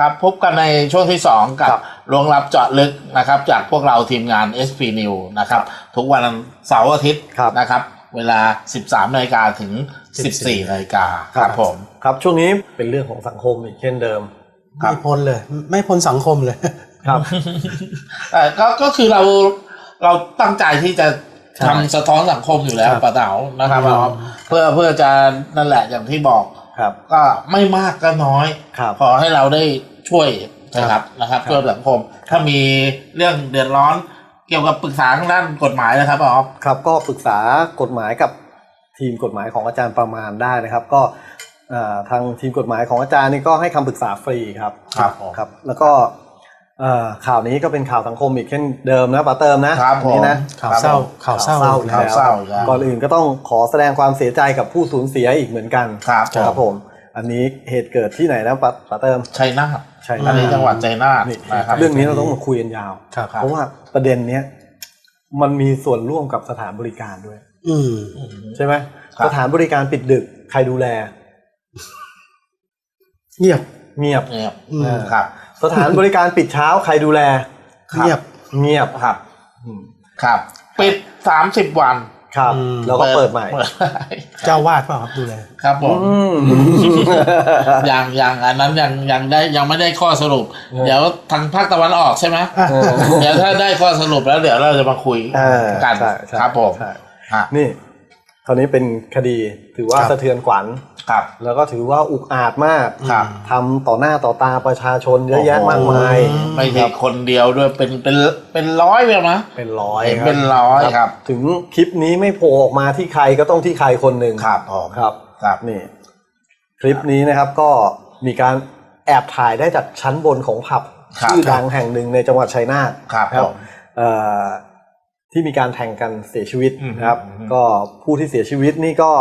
ครับพบกันในช่วงที่ 2 กับครับลวงลับเจาะลึกนะครับ จากพวกเราทีมงาน SP New นะครับ ทุกวันเสาร์อาทิตย์ครับนะครับ เวลา 13นาฬิกาถึง 14นาฬิกาครับผม ครับช่วงนี้เป็นเรื่องของสังคมอีกเช่นเดิมครับไม่พ้นเลย ไม่พ้นสังคมเลยครับแต่ก็ก็คือเราเราตั้งใจที่จะใช่ทำสะท้อนสังคมอยู่แล้วครับป้าเต๋านะครับอืมเอาเพื่อเพื่อจะนั่นแหละอย่างที่บอกครับก็ไม่มากก็น้อยครับพอให้เราได้ ช่วยนะครับนะครับครับช่วยสังคม ถ้ามีเรื่องเดือดร้อนเกี่ยวกับปรึกษาทางด้านกฎหมายนะครับอ๋อครับ ก็ปรึกษากฎหมายกับทีมกฎหมายของอาจารย์ประมาณได้นะครับ ก็เอ่อทางทีมกฎหมายของอาจารย์นี่ก็ให้คำปรึกษาฟรีครับครับผมครับ แล้วก็เอ่อข่าวนี้ก็เป็นข่าวสังคมอีกเช่นเดิมนะป้าเติมนะครับอันนี้นะผมข่าวเศร้าข่าวเศร้าข่าวเศร้าข่าวเศร้าอีกแล้วก่อนอื่นก็ต้องขอแสดงความเสียใจกับผู้สูญเสียอีกเหมือนกันครับครับผม อันนี้เหตุเกิดที่ไหนนะป้าป้าเติมชัยนาทใช่อันนี้จังหวัดชัยนาทนี่นะครับเรื่องนี้เราต้องมาคุยกันยาวครับครับเพราะว่าประเด็นเนี้ยมันมีส่วนร่วมกับสถานบริการด้วย อืมใช่ไหมครับสถานบริการปิดดึกใครดูแล เงียบเงียบเงียบอืมครับ สถานบริการปิดเช้าใครดูแลครับเงียบเงียบครับอืมครับ ปิดสามสิบวัน ครับอืมแล้วก็เปิดใหม่เปิดเจ้าวาดเปล่าครับดูแลครับผมอืมยังยังอันนั้นยังยังได้ยังไม่ได้ข้อสรุปเออเดี๋ยวทางภาคตะวันออกใช่ไหมอะเออเดี๋ยวถ้าได้ข้อสรุปแล้วเดี๋ยวเราจะมาคุยเออกันใช่ใช่ครับผมใช่ฮะนี่ค ราวนี้เป็นคดีถือว่าครับสะเทือนขวัญครับ แล้วก็ถือว่าอุกอาจมากครับทำต่อหน้าต่อตาประชาชนเยอะแยะมากมายอืมไม่ใช่คนเดียวด้วยเป็นเป็นเป็นร้อยเลยนะเป็นร้อยเห็นครับเป็นร้อยครับ ถึงคลิปนี้ไม่โผล่ออกมาที่ใครก็ต้องที่ใครคนหนึ่งครับผมครับครับนี่คลิปนี้นะครับก็มีการแอบถ่ายได้จากชั้นบนของผับครับชื่อดังแห่งหนึ่งในจังหวัดชัยนาทครับนะผมเอ่อ ที่มีการแทงกันเสียชีวิตอืมนะครับอืมก็ผู้ที่เสียชีวิตนี่ก็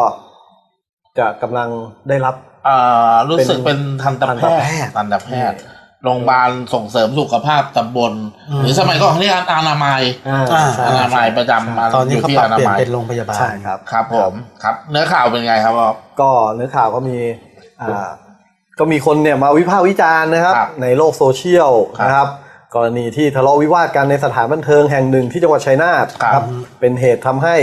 จะกำลังได้รับเอ่อรู้สึกเป็นทันตทันแพตทแพย์ทย์ทันตแพทย์โรงพยาบาลส่งเสริมสุขภาพตำบลอืมหรือสมัยก่อนเขาเรียกอนามัยอ่าอ่าใช่อนามัยประจำใช่ตอนนี้ยู่เขาที่ปรับอนาเปลี่ยนมัยเป็นโรงพยาบาลใช่ครับครับผมครับ เนื้อข่าวเป็นไงครับพ่อก็เนื้อข่าวก็มีอ่าก็มีคนเนี่ยมาวิพากษ์วิจารณ์นะครับครับในโลกโซเชียลครับนะครับ กรณีที่ทะเลาะวิวาทกันในสถานบันเทิงแห่งหนึ่งที่จังหวัดชัยนาทครับ เป็นเหตุทำให้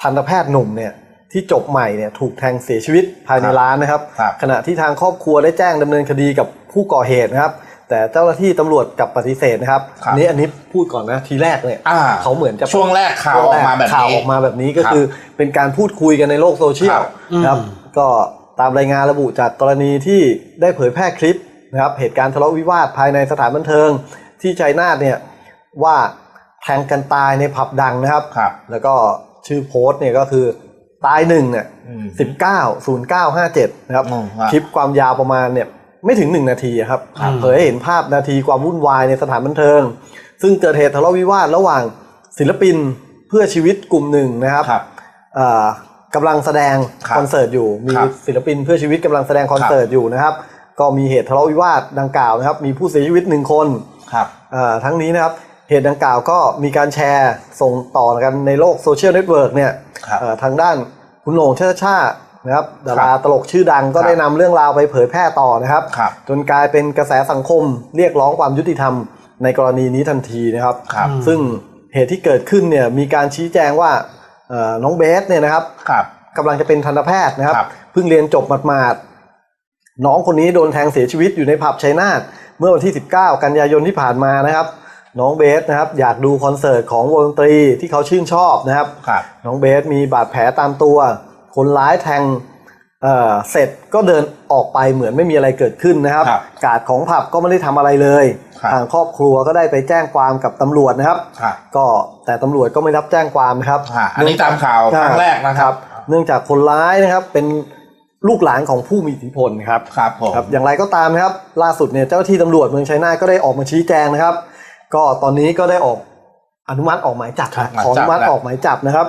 ทันตแพทย์หนุ่มเนี่ยที่จบใหม่เนี่ยถูกแทงเสียชีวิตภายในร้านนะครับครับขณะที่ทางครอบครัวได้แจ้งดำเนินคดีกับผู้ก่อเหตุนะครับแต่เจ้าหน้าที่ตำรวจกลับปฏิเสธนะครับครับอันนี้อันนี้พูดก่อนนะทีแรกเนี่ยอ่าเขาเหมือนจะช่วงแรกข่าวออกมาแบบนี้ข่าวออกมาแบบนี้ก็ครับคือเป็นการพูดคุยกันในโลกโซเชียลครับนะครับอืมก็ตามรายงานระบุจากกรณีที่ได้เผยแพร่คลิปนะครับเหตุการณ์ทะเลาะวิวาทภายในสถานบันเทิง ที่ชัยนาทเนี่ยว่าแทงกันตายในผับดังนะครับ ครับ แล้วก็ชื่อโพสต์เนี่ยก็คือตายหนึ่งเนี่ยอืม สิบเก้าศูนย์เก้าห้าเจ็ดนะครับ อืมครับ คลิปความยาวประมาณเนี่ยไม่ถึงหนึ่งนาทีอะครับครับ เผยให้เห็นภาพนาทีความวุ่นวายในสถานบันเทิง ซึ่งเกิดเหตุทะเลาะวิวาทระหว่างศิลปินเพื่อชีวิตกลุ่มหนึ่งนะครับ ครับอ่ากำลังแสดงครับคอนเสิร์ตอยู่ มีครับศิลปินเพื่อชีวิตกำลังแสดงคอนเสิร์ตอยู่นะครับ ก็มีเหตุทะเลาะวิวาทดังกล่าวนะครับ มีผู้เสียชีวิตหนึ่งคน ครับอ่าทั้งนี้นะครับเหตุดังกล่าวก็มีการแชร์ส่งต่อกันในโลกโซเชียลเน็ตเวิร์กเนี่ยครับเอ่อทางด้านคุณโหน่งเชิดชาตินะครับดาราครับตลกชื่อดังก็ครับได้นำเรื่องราวไปเผยแพร่ต่อนะครับครับ จนกลายเป็นกระแสสังคมเรียกร้องความยุติธรรมในกรณีนี้ทันทีนะครับครับอืมซึ่งเหตุที่เกิดขึ้นเนี่ยมีการชี้แจงว่าเอ่อน้องเบสเนี่ยนะครับครับกำลังจะเป็นทันตแพทย์นะครับครับ เพิ่งเรียนจบหมาดๆน้องคนนี้โดนแทงเสียชีวิตอยู่ในผับชัยนาทเมื่อวันที่ 19 กันยายนที่ผ่านมานะครับ น้องเบสนะครับอยากดูคอนเสิร์ตของวงดนตรีที่เขาชื่นชอบนะครับ ครับน้องเบสมีบาดแผลตามตัว คนร้ายแทงเอ่อเสร็จก็เดินออกไปเหมือนไม่มีอะไรเกิดขึ้นนะครับ ครับกาดของผับก็ไม่ได้ทำอะไรเลย ครับ ทางครอบครัวก็ได้ไปแจ้งความกับตำรวจนะครับ ครับก็แต่ตำรวจก็ไม่รับแจ้งความนะครับ อ่าอันนี้ตามข่าวครั้งแรกนะครับ เนื่องจากคนร้ายนะครับเป็น ลูกหลานของผู้มีอิทธิพลครับครับผมครับอย่างไรก็ตามนะครับ ล่าสุดเนี่ยเจ้าหน้าที่ตำรวจเมืองชัยนาทก็ได้ออกมาชี้แจงนะครับ ก็ตอนนี้ก็ได้ออกอนุมัติออกหมายจับครับขออนุมัติออกหมายจับนะครับ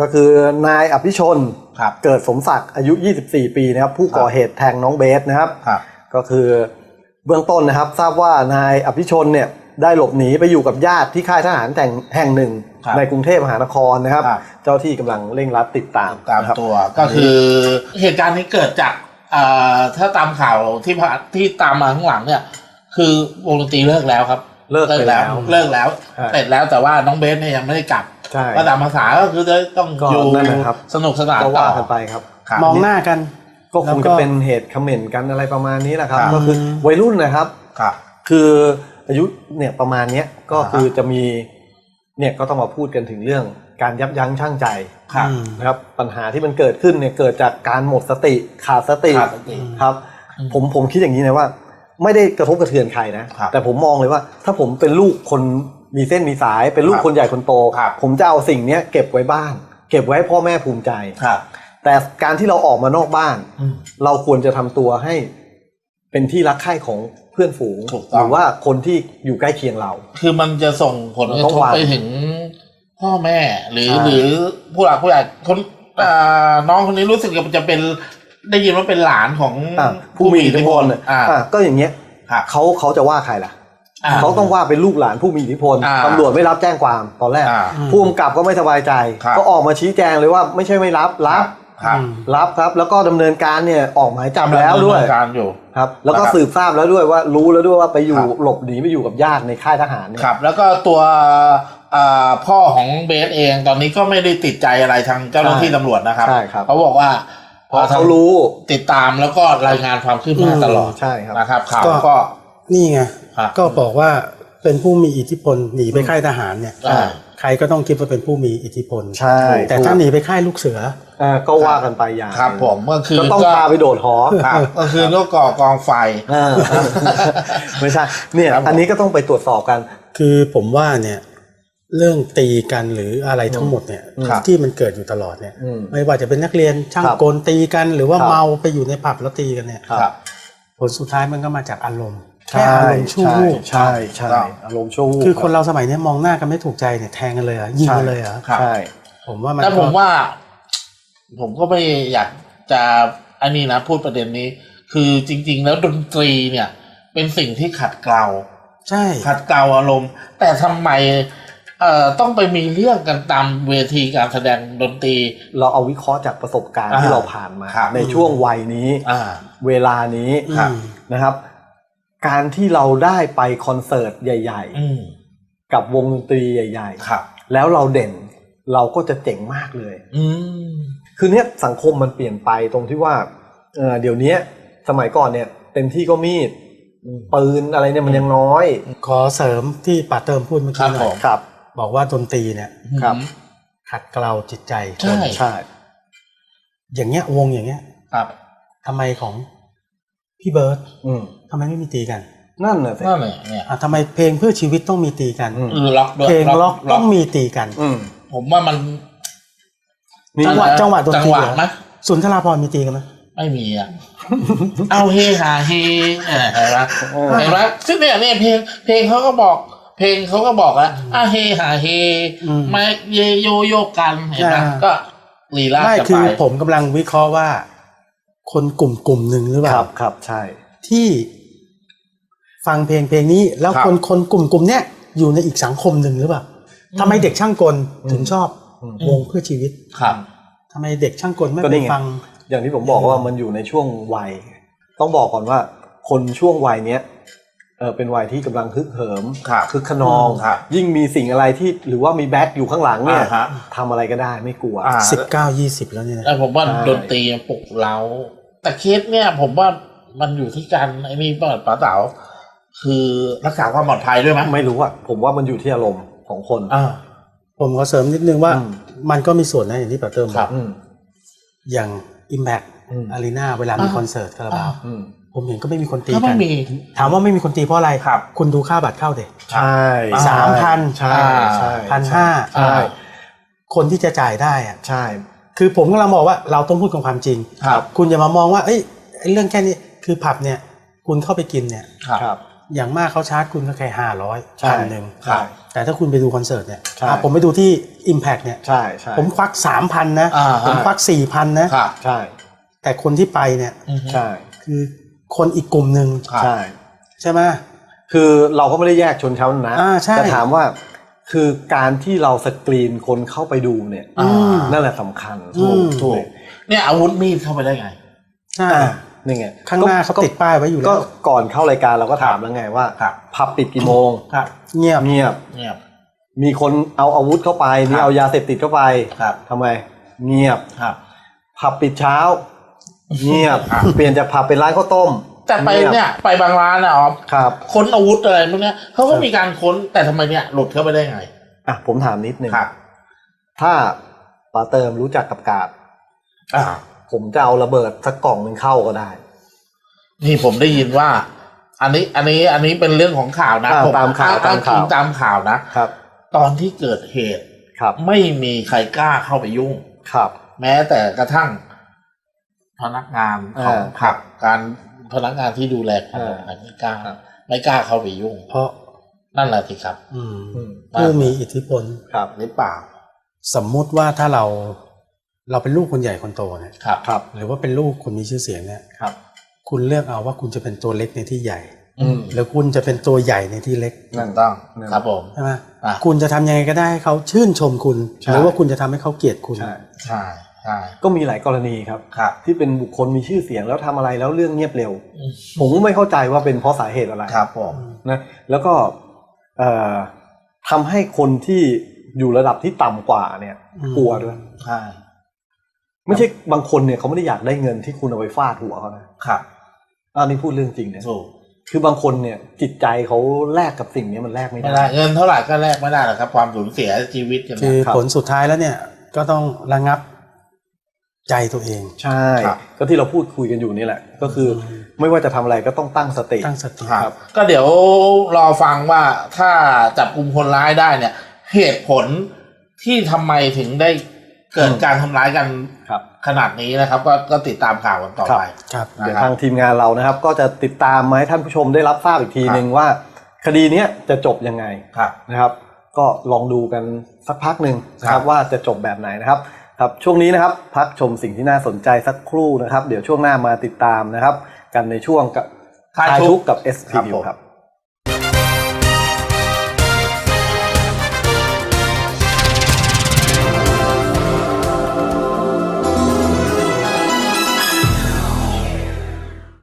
ก็คือนายอภิชนครับเกิดสมศักดิ์อายุ 24 ปีนะครับ ผู้ก่อเหตุแทงน้องเบสนะครับครับก็คือเบื้องต้นนะครับ ทราบว่านายอภิชนเนี่ย ได้หลบหนีไปอยู่กับญาติที่ค่ายทหารแต่งแห่งหนึ่ง ครับในกรุงเทพมหานครนะครับ ครับ เจ้าที่กำลังเร่งรัดติดตามตามนะครับ ตัวก็คือเหตุการณ์นี้เกิดจากเอ่อถ้าตามข่าวที่ผ่านที่ตามมาข้างหลังเนี่ย คือวงดนตรีเลิกแล้วครับเลิกไปแล้วเลิกแล้วใช่เสร็จแล้วแต่ว่าน้องเบสเนี่ยยังไม่ได้กลับใช่ ก็ตามภาษาก็คือจะต้องก็อยู่นั่นแหละครับ สนุกสนานก็ต่ว่าอกันไปครับ ครับ มองหน้ากัน ก็คแล้วงก็จะเป็นเหตุเขม่นกันอะไรประมาณนี้แหละครับ ครับ ก็คือวัยรุ่นนะครับ ครับ คือ อายุเนี่ยประมาณเนี้ยก็อ่าฮะคือจะมีเนี่ยก็ต้องมาพูดกันถึงเรื่องการยับยั้งชั่งใจครับอืมนะครับปัญหาที่มันเกิดขึ้นเนี่ยเกิดจากการหมดสติขาดสติขาดสติครับอืมผมผมคิดอย่างนี้นะว่า ไม่ได้กระทบกระเทือนใครนะครับแต่ผมมองเลยว่า ถ้าผมเป็นลูกคนมีเส้นมีสาย เป็นลูกครับคนใหญ่คนโตครับผมจะเอาสิ่งเนี้ยเก็บไว้บ้าน เก็บไว้ให้พ่อแม่ภูมิใจครับแต่การที่เราออกมานอกบ้านอืมเราควรจะทำตัวให้เป็นที่รักใคร่ของเพื่อนฝูงถูกต้องหรือว่าคนที่อยู่ใกล้เคียงเรา คือมันจะส่งผลกระต้องทบวางไปถึงพ่อแม่ หรือใช่หรือผู้หลักผู้ใหญ่คนอ่าน้องคนนี้รู้สึกว่าจะเป็นได้ยินว่าเป็นหลานของอะผู้มีอิทธิพลน่ะอ่าอะก็อย่างเงี้ยครับเขาเขาจะว่าใครล่ะอ่าเขาต้องว่าเป็นลูกหลานผู้มีอิทธิพลอ่าตำรวจไม่รับแจ้งความตอนแรกอ่าผู้กำกับก็ไม่สบายใจครับก็ออกมาชี้แจงเลยว่าไม่ใช่ไม่รับรับค รับอืมรับครับแล้วก็ดำเนินการเนี่ยออกหมายจับแล้วด้วยดำเนินการอยู่ครับแล้วก็นะครับสืบทราบแล้วด้วยว่ารู้แล้วด้วยว่าไปอยู่ครับหลบหนีไปอยู่กับญาติในค่ายทหารเนี่ยครับ แล้วก็ตัวอ่าพ่อของเบสเองตอนนี้ก็ไม่ได้ติดใจอะไรทางเจ้าหน้าที่ใช่ตำรวจนะครับใช่ครับเขาบอกว่าเพราะเขารู้ติดตามแล้วก็รายงานความคืบหน้าอืมตลอดใช่ครับนะครับข่าวก็ก็นี่ไงครับก็บอกว่า เป็นผู้มีอิทธิพลหนีไปค่ายทหารเนี่ยอ่า ใครก็ต้องคิดว่าเป็นผู้มีอิทธิพลใช่ แต่ถ้าหนีไปค่ายลูกเสือ อ่าก็ว่ากันไปอย่างครับผมก็คือก็ต้องพาไปโดดหอ ครับก็คือโรคก่อกองไฟ อ่าไม่ใช่เนี่ยครับผม อันนี้ก็ต้องไปตรวจสอบกัน คือผมว่าเนี่ยเรื่องตีกันหรืออะไรทั้งหมดเนี่ยครับ ที่มันเกิดอยู่ตลอดเนี่ย อืม ไม่ว่าจะเป็นนักเรียนช่างครับกลตีกัน หรือว่าครับ เมาไปอยู่ในผับแล้วตีกันเนี่ย ครับ ผลสุดท้ายมันก็มาจากอารมณ์ แค่อารมณ์ชั่ววูบใช่ใช่อารมณ์ชั่ววูบคือคนเราสมัยเนี้ยมองหน้ากันไม่ถูกใจเนี่ยแทงกันเลยเหรอะยิงกันเลยเหรอะครับใช่ผมว่ามันแต่ผมก็ว่า ผมก็ไม่อยากจะอันนี้นะพูดประเด็นนี้ คือจริง ๆ แล้วดนตรีเนี่ย เป็นสิ่งที่ขัดเกลาใช่ ขัดเกลาอารมณ์ แต่ทำไมเอ่อต้องไปมีเรื่องกันตามเวทีการแสดงดนตรี เราเอาวิเคราะห์จากประสบการณ์อ่าที่เราผ่านมาครับในช่วงวัยนี้อ่าเวลานี้อืครับมนะครับ การที่เราได้ไปคอนเสิร์ตใหญ่อืมๆกับวงดนตรีใหญ่ครับๆแล้วเราเด่นเราก็จะเจ๋งมากเลยอืมคือเนี้ยสังคมมันเปลี่ยนไปตรงที่ว่าเออเดี๋ยวเนี้ยสมัยก่อนเนี่ยเต็มที่ก็มีดปืนอะไรเนี่ยมันยังน้อย ขอเสริมที่ป่าเติมพูดเมื่อครักี้บหน่ผอยมครับ บอกว่าดนตรีเนี่ยครับ ขัดเกลาจิตใจใช่คนใช่อย่างเงี้ยวงอย่างเงี้ยครับทำไมของ พี่เบิร์ตอืมทำไมไม่มีตีกันนั่นน่ะสิ นั่นแหละเนี่ยอะทำไมเพลงเพื่อชีวิตต้องมีตีกัน อืมหรือล็อกด้วยเพลงล็อกต้องมีตีกัน อืมผมว่ามันนี่จังหวะจังหวะดนตรี จังหวะเหรอไหมสุนทราพรณ์มีตีกันไหมไม่มีอะ เอาเฮหาเฮเออเห็นไหมเออเห็นไหมซึ่งเนี่ยเนี่ยเพลงเพลงเขาก็บอก เพลงเขาก็บอกแล้วอะเฮหาเฮมาเยโยโยกันเห็นไหมก็ลีลาไม่จะคือไปผมกำลังวิเคราะห์ว่า คนกลุ่มกลุ่มหนึ่งหรือเปคล่ารับครับใช่ ที่ฟังเพลงเพลงนี้ แล้วครับ คนคนกลุ่มกลุ่มเนี้ยอยู่ในอีกสังคมหนึ่งหรือเปล่าทำไมเด็กช่างกลถึงชอบอืม วงเพื่อชีวิตครับ ทำไมเด็กช่างกลไม่ก็ไปนี่ไง ฟัง อย่างที่ผมบอกว่ามันอยู่ในช่วงวัย ต้องบอกก่อนว่าคนช่วงวัยเนี้ยเออเป็นวัยที่กำลังฮึกเหิมครับคึกขนอง ครับ ยิ่งมีสิ่งอะไรที่หรือว่ามีแบ็คอยู่ข้างหลังเนี่ยอ่าฮะ ทำอะไรก็ได้ไม่กลัว อ่าสิบเก้ายี่สิบแล้วเนี่ยแต่ผมว่าใช่ดนตรีปลุกเรา แต่เคสเนี่ย ผมว่ามันอยู่ที่การไอ้นี่เปิดป๋าเต๋าคือรักษาความปลอดภัยด้วยไหมไม่รู้อะผมว่ามันอยู่ที่อารมณ์ของคนอ่าผมขอเสริมนิดนึงว่าอืมมันก็มีส่วนนะอย่างที่ป้าเติมบครัอบกอืมอย่าง Impact อืม Arena เวลามีอ่าคอนเสิร์ตคาราบาวอืมผมเห็นก็ไม่มีคนตีก็กัไม่นมีถามว่าไม่มีคนตีเพราะอะไรครับ คุณดูค่าบัตรเข้าเด็กใช่สามพันใช่ใช่พันห้าใช่คนที่จะจ่ายได้อะใช่ คือผมกำลังบอกว่าเราต้องพูดกับความจริงครับคุณอย่ามามองว่าเอ้ยไอ้เรื่องแค่นี้คือผับเนี่ยคุณเข้าไปกินเนี่ยครับครับอย่างมากเขาชาร์จคุณก็แค่ห้าร้อยใช่พันหนึ่งใช่แต่ถ้าคุณไปดูคอนเสิร์ตเนี่ยใช่อะผมไปดูที่ Impact เนี่ยใช่ใช่ผมควักสามพันนะอ่าผมควักสี่พันนะครับใช่แต่คนที่ไปเนี่ยอือฮึใช่คือคนอีกกลุ่มหนึ่งครับใช่ใช่ไหมคือเราก็ไม่ได้แยกชนชั้นนะอ่าใช่แต่ถามว่า คือการที่เราสกรีนคนเข้าไปดูเนี่ยอ่าอืมนั่นแหละสำคัญอืมถูกเนี่ยอาวุธมีดเข้าไปได้ไงใช่อ่านี่ไงข้างหน้าเขาติดป้ายไว้อยู่แล้ก็ว ก่อนเข้ารายการเราก็ถามแล้วไงว่าครับ ผับปิดกี่โมงครับเงียบ เงียบ เงียบ มีคนเอาอาวุธเข้าไป มีครับ เอายาเสพติดเข้าไปครับทำไมเงียบ ครับ ผับปิดเช้า เงียบ ครับ เปลี่ยนจากผับเป็นร้านข้าวต้ม แต่ไปงีบเนี่ยไปบางร้านนะอ๋อครับ ค้นอาวุธอะไรพวกเนี้ยเขาก็มีการค้นแต่ทำไมเนี่ยหลุดเข้าไปได้ไงอะผมถามนิดนึงครับ ถ้าปาเติมรู้จักกับกาดอ่าผมจะเอาระเบิดสักกล่องหนึ่งเข้าก็ได้ นี่ผมได้ยินว่า อันนี้อันนี้อันนี้เป็นเรื่องของข่าวนะอ่าผมตามข่าวอ้งตามข่าวอิงตามข่าวนะครับ ตอนที่เกิดเหตุครับ ไม่มีใครกล้าเข้าไปยุ่งครับ แม้แต่กระทั่งพนักงานของอ่าผับการ พนักงานที่ดูแลขนมอ่าไม่กล้าครับไม่กล้าเข้าไปยุ่ง เพราะนั่นแหละสิครับอืมอืมผู้มีอิทธิพลครับหรือเปล่า สมมุติว่าถ้าเราเราเป็นลูกคนใหญ่คนโตเนี่ยครับครับ หรือว่าเป็นลูกคนมีชื่อเสียงเนี่ยครับ คุณเลือกเอาว่าคุณจะเป็นตัวเล็กในที่ใหญ่อืมหรือคุณจะเป็นตัวใหญ่ในที่เล็กนั่นต้องนั่นครับผมใช่ไหมอะคุณจะทำยังไงก็ได้ให้เขาชื่นชมคุณใช่หรือว่าคุณจะทำให้เขาเกลียดคุณใช่ใช่ใช่ ก็มีหลายกรณีครับครับที่เป็นบุคคลมีชื่อเสียงแล้วทำอะไรแล้วเรื่องเงียบเร็วอืมผมก็ไม่เข้าใจว่าเป็นเพราะสาเหตุอะไรครับผมนะแล้วก็เอ่อทำให้คนที่อยู่ระดับที่ต่ำกว่าเนี่ยอืมกลัวด้วยใช่ไม่ใช่บางคนเนี่ยเขาไม่ได้อยากได้เงินที่คุณเอาไปฟาดหัวเขานะครับอันนี้พูดเรื่องจริงนะถูกคือบางคนเนี่ยจิตใจเขาแลกกับสิ่งนี้มันแลกไม่ไม่ได้ได้เงินเท่าไหร่ก็แลกไม่ได้หรอกครับ ความสูญเสียชีวิตใช่ไหมคือครับผลสุดท้ายแล้วเนี่ย ก็ต้องระงับ ใจตัวเอง ใช่ครับก็ที่เราพูดคุยกันอยู่นี่แหละ ก็คืออไม่ว่าจะทำอะไรก็ต้องตั้งสติตั้งสติครับ ก็เดี๋ยวรอฟังว่าถ้าจับกลุ่มคนร้ายได้เนี่ย เหตุผลที่ทำไมถึงได้เกิดอืมการทำร้ายกันครับขนาดนี้นะครับก็ก็ติดตามข่าวกันต่อไปครับเดี๋ยวนะครับทางทีมงานเรานะครับ ก็จะติดตามมาให้ท่านผู้ชมได้รับทราบอีกทีครับหนึ่งว่า คดีเนี้ยจะจบยังไงครับนะครับ ก็ลองดูกันสักพักหนึ่งนะคครัรับบว่าจะจบแบบไหนนะครับ ครับช่วงนี้นะครับพักชมสิ่งที่น่าสนใจสักครู่นะครับ เดี๋ยวช่วงหน้ามาติดตามนะครับ กันในช่วงกับคลายคลายทุทุกกข์ข์กับ S ครับ p ผมครับ